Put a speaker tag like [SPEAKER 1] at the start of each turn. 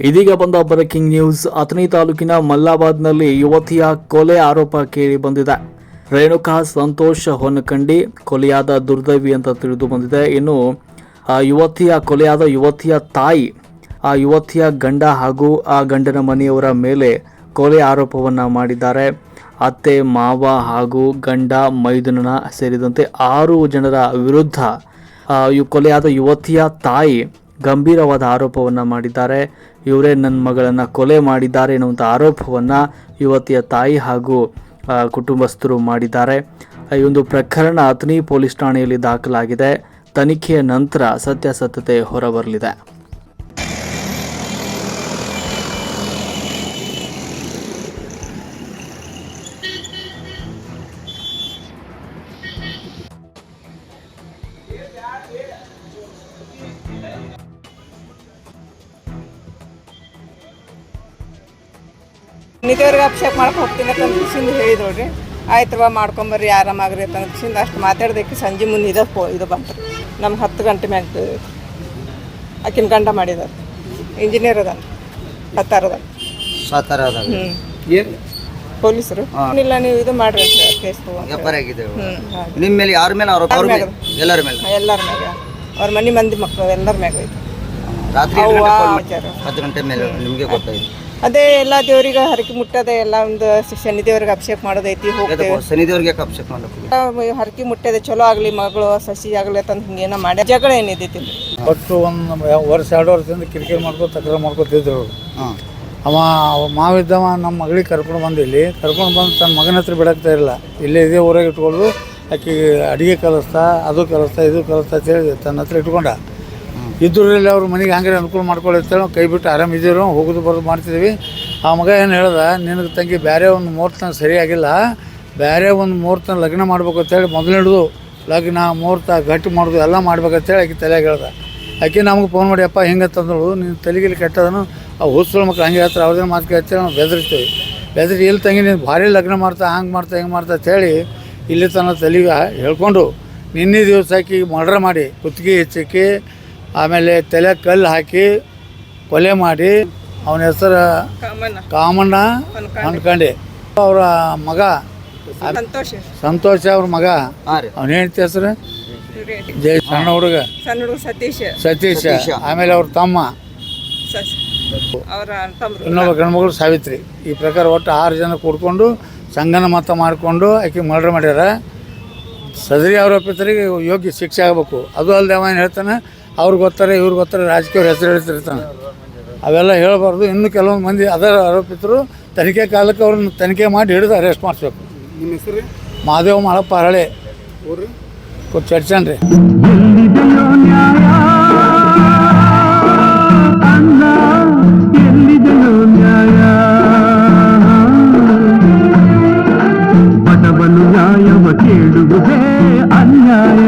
[SPEAKER 1] ಇದೀಗ ಬಂದ breaking news. Athani ತಾಲೂಕಿನ ಮಲ್ಲಾಬಾದ್ನಲ್ಲಿ ಯುವತಿಯ ಕೊಲೆ ಆರೋಪ ಕೇಳಿ ಬಂದಿದೆ. ರೇಣುಕಾ, ಸಂತೋಷ್ ಹೊನ್ನಕಂಡಿ ಕೊಲೆಯಾದ ದುರ್ದೈವಿ ಅಂತ ತಿಳಿದು ಬಂದಿದೆ. ಇನ್ನು, ಆ ಯುವತಿಯ, ಕೊಲೆಯಾದ ಯುವತಿಯ ತಾಯಿ, ಆ ಯುವತಿಯ ಗಂಡ ಹಾಗೂ ಆ ಗಂಡನ ಮನೆಯವರ ಮೇಲೆ ಕೊಲೆ ಆರೋಪವನ್ನು ಮಾಡಿದ್ದಾರೆ. ಅತ್ತೆ, ಮಾವ ಹಾಗೂ ಗಂಡ ಮೈದುನನ ಸೇರಿದಂತೆ ಆರು ಜನರ ವಿರುದ್ಧ ಕೊಲೆಯಾದ ಯುವತಿಯ ತಾಯಿ ಗಂಭೀರವಾದ ಆರೋಪವನ್ನು ಮಾಡಿದ್ದಾರೆ. ಇವರೇ ನನ್ನ ಮಗಳನ್ನು ಕೊಲೆ ಮಾಡಿದ್ದಾರೆ ಎನ್ನುವಂಥ ಆರೋಪವನ್ನು ಯುವತಿಯ ತಾಯಿ ಹಾಗೂ ಕುಟುಂಬಸ್ಥರು ಮಾಡಿದ್ದಾರೆ. ಈ ಒಂದು ಪ್ರಕರಣ ಅಥಣಿ ಪೊಲೀಸ್ ಠಾಣೆಯಲ್ಲಿ ದಾಖಲಾಗಿದೆ. ತನಿಖೆಯ ನಂತರ ಸತ್ಯಾಸತ್ಯತೆ ಹೊರಬರಲಿದೆ.
[SPEAKER 2] ನಿಧಿಯವ್ರಿಗೆ ಅಭಿಷೇಕ ಮಾಡಕ್ಕೆ ಹೋಗ್ತೀನಿ ಅಂತ ಸಿಂದ ಹೇಳಿದ್ರು ರೀ ಬಾ ಮಾಡ್ಕೊಂಬರ್ರಿ ಆರಾಮಾಗ್ರಿ ಅಂತ ಸಿಂದ ಅಷ್ಟು ಮಾತಾಡ್ದಕ್ಕೆ ಸಂಜೆ ಮುಂದೆ ಇದು ಫೋ ಇದು ಬಂತು. ನಮ್ಗೆ ಹತ್ತು ಗಂಟೆ ಮ್ಯಾಗ ಆಕಿನ ಗಂಡ ಮಾಡಿದಾರೆ. ಇಂಜಿನಿಯರ್ ಅದ ಸತ್ತಾರದ
[SPEAKER 3] ಸಾತಾರ
[SPEAKER 2] ಹ್ಞೂ
[SPEAKER 3] ಏನು?
[SPEAKER 2] ಪೊಲೀಸರು? ಇಲ್ಲ ನೀವು ಇದು ಮಾಡ್ರಿ ಕೇಸ್ ತಗೊಂಡು.
[SPEAKER 3] ವ್ಯಾಪಾರ ಆಗಿದೆ
[SPEAKER 2] ಹ್ಞೂ
[SPEAKER 3] ನಿಮ್ಮ ಮೇಲೆ ಯಾರ ಮೇಲೆ? ಆರೋಪ ಅವ್ರ ಮೇಲೆ. ಎಲ್ಲರ ಮೇಲೆ.
[SPEAKER 2] ಎಲ್ಲರ ಮ್ಯಾಗ. ಅವ್ರ ಮನೆ ಮಂದಿ ಮಕ್ಕಳು ಎಲ್ಲರ ಮ್ಯಾಗ ಐತಿ
[SPEAKER 3] ರಾತ್ರಿ ಎಂಟು call ಮಾಡಿ- ಹತ್ತು ಗಂಟೆ ಮೇಲೆ ನಿಮಗೆ ಗೊತ್ತಾಯ್ತು.
[SPEAKER 2] ಅದೇ ಎಲ್ಲ ದೇವರಿಗೆ ಹರಕೆ ಮುಟ್ಟದೆ ಎಲ್ಲ ಒಂದು ಶನಿ ದೇವ್ರಿಗೆ ಅಭಿಷೇಕ ಮಾಡೋದೈತಿ ಹೋಗ್ತೇವೆ.
[SPEAKER 3] ಯಾಕೆ ಅಭಿಷೇಕ ಮಾಡೋದು
[SPEAKER 2] ಹರಕೆ ಮುಟ್ಟದೆ ಚಲೋ ಆಗಲಿ ಮಗಳು ಸಸಿ ಆಗಲಿ ಅಂತ ಹಿಂಗೇನೋ ಮಾಡಿ. ಜಗಳ ಏನಿದೈತಿ
[SPEAKER 4] ಒಟ್ಟು ಒಂದು ವರ್ಷ ಎರಡು ವರ್ಷದಿಂದ ಕಿರಿಕಿರಿ ಮಾಡ್ಕೊ ತಕರಾರು ಮಾಡ್ಕೊತಿದ್ರು ಅವ್ರು.
[SPEAKER 3] ಹಾಂ.
[SPEAKER 4] ಅವ ಅವ ಮಾವಿದ್ದವ ನಮ್ಮ ಮಗಳಿಗೆ ಕರ್ಕೊಂಡು ಬಂದು ಇಲ್ಲಿ. ಕರ್ಕೊಂಡು ಬಂದು ತನ್ನ ಮಗನ ಹತ್ರ ಬಿಡಕ್ತಾ ಇರಲಿಲ್ಲ ಇಲ್ಲೇ ಇದೇ ಊರಾಗ ಇಟ್ಕೊಂಡು ಆಕೆಗೆ ಅಡುಗೆ ಕಲಿಸ್ತಾ ಅದು ಕಲಿಸ್ತಾ ಇದು ಕಲಿಸ್ತಾ ಅಂತೇಳಿ ತನ್ನ ಹತ್ರ ಇಟ್ಕೊಂಡ. ಇದ್ರಲ್ಲಿ ಅವ್ರ ಮನೆಗೆ ಹಂಗಾರೆ ಅನುಕೂಲ ಮಾಡ್ಕೊಳ್ಳಿರ್ತೇವೆ ನಾವು ಕೈ ಬಿಟ್ಟು ಆರಾಮಿದ್ದೀರೋ ಹೋಗೋದು ಬರೋದು ಮಾಡ್ತಿದ್ವಿ. ಆ ಮಗ ಏನು ಹೇಳ್ದ, ನಿನಗೆ ತಂಗಿ ಬೇರೆ ಒಂದು ಮುಹೂರ್ತ ಸರಿಯಾಗಿಲ್ಲ ಬೇರೆ ಒಂದು ಮುಹೂರ್ತ ಲಗ್ನ ಮಾಡ್ಬೇಕು ಅಂತೇಳಿ ಮೊದಲು ಹಿಡಿದು ಲಗ್ನ, ಮುಹೂರ್ತ ಗಟ್ಟಿ ಮಾಡೋದು ಎಲ್ಲ ಮಾಡ್ಬೇಕಂತೇಳಿ ಆಕೆ ತಲೆಯಾಗ ಹೇಳ್ದ. ಆಕೆ ನಮಗೆ ಫೋನ್ ಮಾಡಿ, ಅಪ್ಪ, ಹಿಂಗೆ ತಂದಳು, ನೀನು ತಲೆಗಿಲಿ ಕೆಟ್ಟದನು, ಆ ಹುಸ್ಸುಳ ಮಕ್ಳು ಹಂಗೆ ಹೇಳ್ತಾರೆ ಅವ್ರದೇ ಮಾತು ಕೇಳ್ತೇವೆ ನಾವು ಬೆದರಿಸ್ತೀವಿ. ಬೆದರಿ ಇಲ್ಲಿ ತಂಗಿ, ನೀನು ಭಾರಿ ಲಗ್ನ ಮಾಡ್ತಾ, ಹಂಗೆ ಮಾಡ್ತಾ, ಹಿಂಗೆ ಮಾಡ್ತಾ? ಅಂತೇಳಿ ಇಲ್ಲಿ ತನ್ನ ತಲೆಗೆ ಹೇಳ್ಕೊಂಡು, ನಿನ್ನೆ ದಿವಸ ಹಾಕಿ ಮರ್ಡರ್ ಮಾಡಿ, ಕುತ್ತಿಗೆ ಹೆಚ್ಚಿಕ್ಕಿ ಆಮೇಲೆ ತಲೆ ಕಲ್ಲು ಹಾಕಿ ಕೊಲೆ ಮಾಡಿ ಅವನ ಹೆಸರು ಕಾಮಣ್ಣ. ಅನ್ಕಂಡು ಅವರ ಮಗ.
[SPEAKER 2] ಸಂತೋಷ
[SPEAKER 4] ಸಂತೋಷ ಅವ್ರ ಮಗ.
[SPEAKER 3] ಹಾಂ ರೀ.
[SPEAKER 4] ಅವನ ಹೆಂಡತಿ ಹೆಸರು? ಜೈ ಸಣ್ಣ ಹುಡುಗ.
[SPEAKER 2] ಸಣ್ಣ ಹುಡುಗ ಸತೀಶ್.
[SPEAKER 4] ಸತೀಶ. ಆಮೇಲೆ ಅವ್ರ ತಮ್ಮ. ಇನ್ನೊಬ್ಬ ಗಂಡ್ಮಗಳು ಸಾವಿತ್ರಿ. ಈ ಪ್ರಕಾರ ಒಟ್ಟು ಆರು ಜನ ಕೂಡ್ಕೊಂಡು ಸಂಗನ ಮತ ಮಾಡಿಕೊಂಡು ಆಕೆ ಮರ್ಡರ್ ಮಾಡ್ಯಾರ. ಸದರಿ ಆರೋಪಿತರಿಗೆ ಯೋಗ್ಯ ಶಿಕ್ಷೆ ಆಗಬೇಕು. ಅದು ಅಲ್ಲದೆ ಅವ ಏನು ಹೇಳ್ತಾನೆ? ಅವ್ರಿಗೆ ಗೊತ್ತಾರೆ ಇವ್ರಿಗೆ ಗೊತ್ತಾರೆ ರಾಜಕೀಯ ಹೆಸರು ಹೇಳ್ತಿರ್ತಾನೆ ಅವೆಲ್ಲ ಹೇಳಬಾರ್ದು. ಇನ್ನು ಕೆಲವೊಂದು ಮಂದಿ ಅದರ ಆರೋಪಿತರು ತನಿಖೆ ಕಾಲಕ್ಕೆ ಅವ್ರನ್ನ ತನಿಖೆ ಮಾಡಿ ಹಿಡಿದು ಅರೆಸ್ಟ್ ಮಾಡಿಸ್ಬೇಕು.
[SPEAKER 5] ನಿಮ್ಮ ಹೆಸರು?
[SPEAKER 4] ಮಾದೇವ ಮಾಡಪ್ಪ ಹರಳೆ. ಊರು? ಚರ್ಚನ್ರಿ
[SPEAKER 5] ಬಡವನು ನ್ಯಾಯವ ಕೇಳುವುದೇ ಅನ್ಯಾಯ.